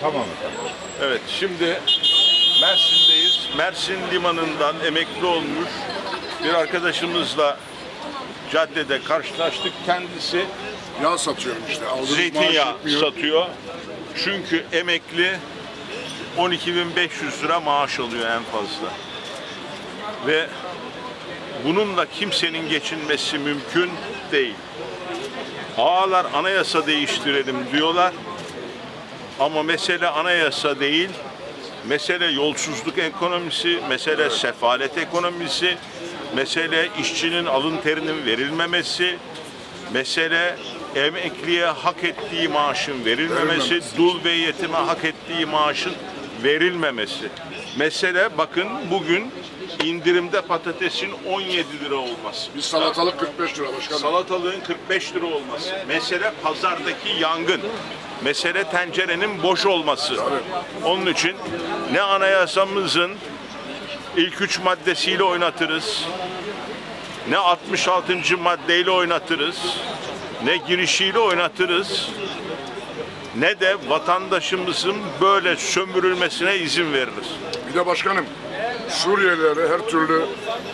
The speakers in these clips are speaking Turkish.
Tamam. Evet, şimdi Mersin'deyiz. Mersin limanından emekli olmuş bir arkadaşımızla caddede karşılaştık. Kendisi Yağ satıyorum işte. Aldığımız maaş zeytinyağı yetmiyor. satıyor. Çünkü emekli 12.500 lira maaş alıyor en fazla. Ve bununla kimsenin geçinmesi mümkün değil. Ağalar anayasa değiştirelim diyorlar. Ama mesele anayasa değil. Mesele yolsuzluk ekonomisi, mesele sefalet ekonomisi, mesele işçinin alın terinin verilmemesi, mesele emekliye hak ettiği maaşın verilmemesi, Verilmemesi. dul ve yetime hak ettiği maaşın verilmemesi. Mesele bakın bugün indirimde patatesin 17 lira olması. Biz salatalık 45 lira başkanım. Salatalığın 45 lira olması. Mesele pazardaki yangın. Mesele tencerenin boş olması. Onun için ne anayasamızın ilk üç maddesiyle oynatırız, ne 66. maddeyle oynatırız, ne girişiyle oynatırız, ne de vatandaşımızın böyle sömürülmesine izin veririz. Bir de başkanım Suriyelilere her türlü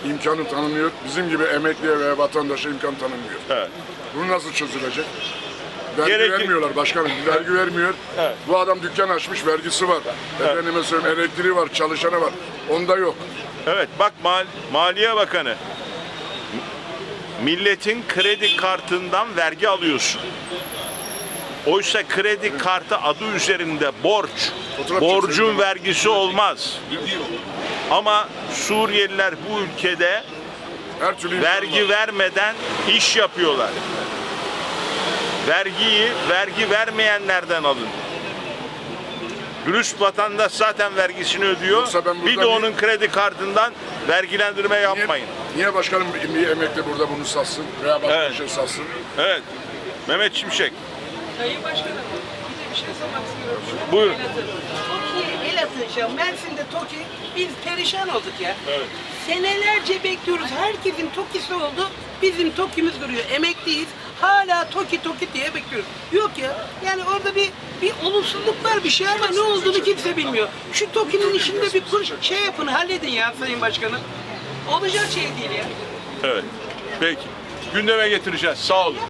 imkanı tanımıyor. Bizim gibi emekliye veya vatandaşa imkan tanımıyor. Evet. Bunu nasıl çözülecek? Vergi Gerek- vermiyorlar başkanım. Vergi vermiyor. Evet. Bu adam dükkan açmış, vergisi var. Efendime söyleyeyim elektriği var, çalışanı var. Onda yok. Evet bak Mal Maliye Bakanı. Milletin kredi kartından vergi alıyorsun. Oysa kredi kartı adı üzerinde borç. Borcun vergisi olmaz. Ama Suriyeliler bu ülkede Her türlü vergi vermeden iş yapıyorlar. Vergiyi vergi vermeyenlerden alın. Dürüst vatandaş zaten vergisini ödüyor. Yoksa ben Bir de onun kredi kartından vergilendirme Niye, yapmayın. niye başkanım bir emekli burada bunu satsın veya başka Evet. bir şey satsın? Evet. Mehmet Şimşek. Sayın Başkanım, bir de bir şey sormak istiyorum. Buyurun. El atın. TOKİ'ye el atın ya. Mersin'de TOKİ, biz perişan olduk ya. Evet. Senelerce bekliyoruz. Herkesin TOKİ'si oldu. Bizim TOKİ'miz duruyor. Emekliyiz. Hala TOKİ TOKİ diye bekliyoruz. Yok ya. Yani orada bir bir olumsuzluk var bir şey ama ne olduğunu kimse bilmiyor. Şu TOKİ'nin işinde bir kuruş şey yapın halledin ya Sayın Başkanım. Olacak şey değil ya. Evet. Peki. Gündeme getireceğiz. Sağ olun.